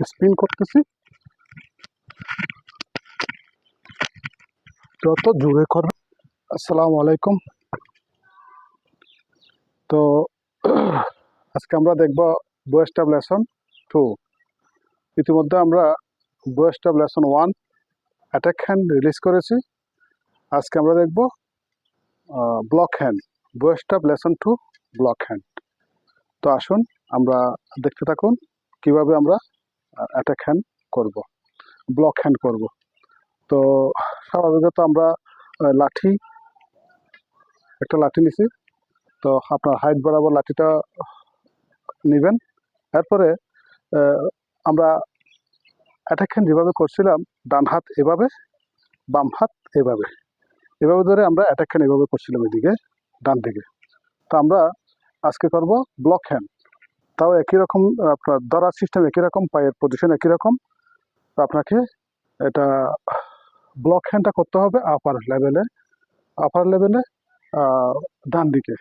Spin করতেছি। যত জোরে করবে আসসালামু আলাইকুম। তো, আজকে আমরা দেখব বয়েস্টাব লেসন টু। ইতিমধ্যে আমরা বয়েস্টাব lesson one attack hand release করেছি। আজকে আমরা দেখব ব্লক হ্যান্ড বয়েস্টাব লেসন টু ব্লক হ্যান্ড। তো আসুন, আমরা দেখতে থাকুন কীভাবে আমরা অ্যাটাক হ্যান্ড করব ব্লক হ্যান্ড করব। তো স্বাভাবিকত আমরা লাঠি, একটা লাঠি নিছি। তো আপনার হাইট বরাবর লাঠিটা নেবেন। এরপরে আমরা অ্যাটাক হ্যান্ড যেভাবে করছিলাম, ডান হাত এভাবে, বাম হাত এভাবে। এভাবে ধরে আমরা অ্যাটাক হ্যান্ড এভাবে করছিলাম এদিকে, ডান দিকে। তো আমরা আজকে করব ব্লক হ্যান্ড তাও একই রকম, আপনার ধরার সিস্টেম একই রকম, পায়ের পজিশন একই রকম। আপনাকে এটা ব্লক হ্যান্ডটা করতে হবে আপার লেভেলে আপার লেভেলে ডান দিকে।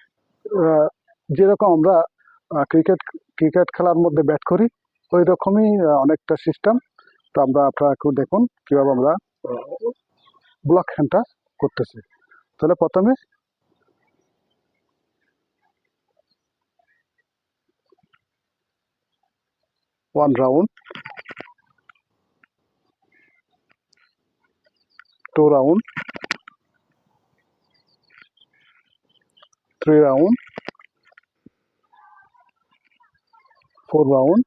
যেরকম আমরা ক্রিকেট ক্রিকেট খেলার মধ্যে ব্যাট করি ওই রকমই অনেকটা সিস্টেম তো আমরা আপনারা একটু দেখুন কীভাবে আমরা ব্লক হ্যান্ডটা করতেছি। তাহলে প্রথমে one round two round three round four round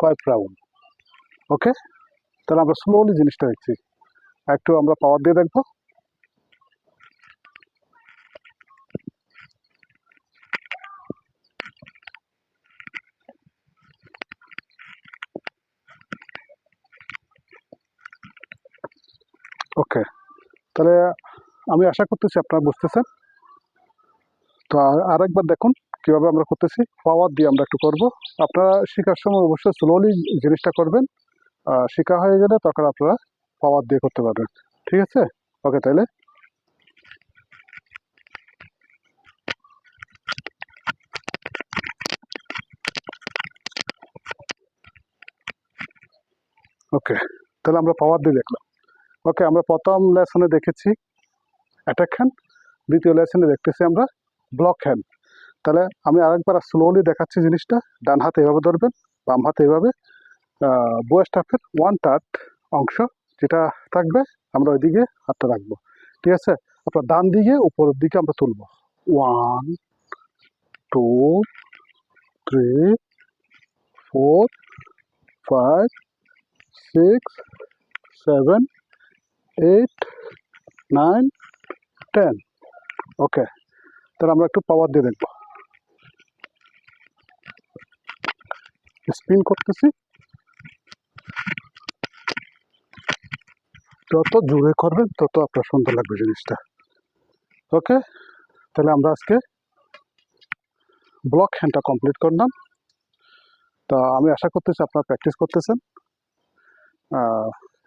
five round okay তাহলে আমরা স্লোলি জিনিসটা দেখছি। একটু আমরা পাওয়ার দিয়ে দেখব। ওকে। তাহলে আমি আশা করতেছি আপনারা বুঝতেছেন। তো আর- আরেকবার দেখুন কীভাবে আমরা করতেছি। পাওয়ার দিয়ে আমরা একটু করব। আপনারা শেখার সময় অবশ্যই স্লোলি জিনিসটা করবেন। শেখা হয়ে গেলে তখন আপনারা পাওয়ার দিয়ে করতে পারবেন। ঠিক আছে? ওকে তাহলে। ওকে। তাহলে আমরা পাওয়ার দিয়ে দেখলাম। ওকে আমরা প্রথম লেসনে দেখেছি অ্যাটাক হ্যান্ড দ্বিতীয় লেসনে দেখতেছি আমরা ব্লক হ্যান্ড তাহলে আমি আরেকবার স্লোলি দেখাচ্ছি জিনিসটা, ডান হাতে এভাবে ধরবেন, বাম হাতে এভাবে বয়ে স্টাফের ওয়ান টার্ট অংশ যেটা থাকবে, আমরা ওইদিকে হাতটা রাখব। ঠিক আছে? আপনার ডান দিকে, উপরের দিকে আমরা তুলব। One two three four five six seven eight, nine, ten. Okay, তাহলে আমরা একটু পাওয়ার দিয়ে দেখব। স্পিন করতেছি। যত জোরে করবেন, তত আপনার সুন্দর লাগবে জিনিসটা। ওকে, তাহলে আমরা আজকে ব্লক হ্যান্ডটা কমপ্লিট করলাম। তা আমি আশা করতেছি আপনারা প্র্যাকটিস করতেছেন।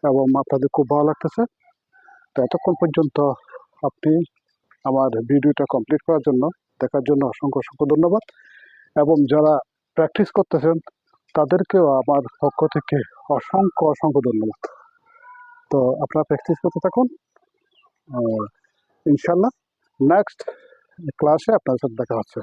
এবং আপনাদের খুব ভালো লাগতেছে। তো এতক্ষণ পর্যন্ত আপনি আমার ভিডিওটা কমপ্লিট করার জন্য, দেখার জন্য অসংখ্য অসংখ্য ধন্যবাদ। এবং যারা প্র্যাকটিস করতেছেন, তাদেরকেও আমার পক্ষ থেকে অসংখ্য অসংখ্য ধন্যবাদ। তো আপনারা প্র্যাকটিস করতে থাকুন। ইনশাল্লাহ নেক্সট ক্লাসে আপনার সাথে দেখা হচ্ছে।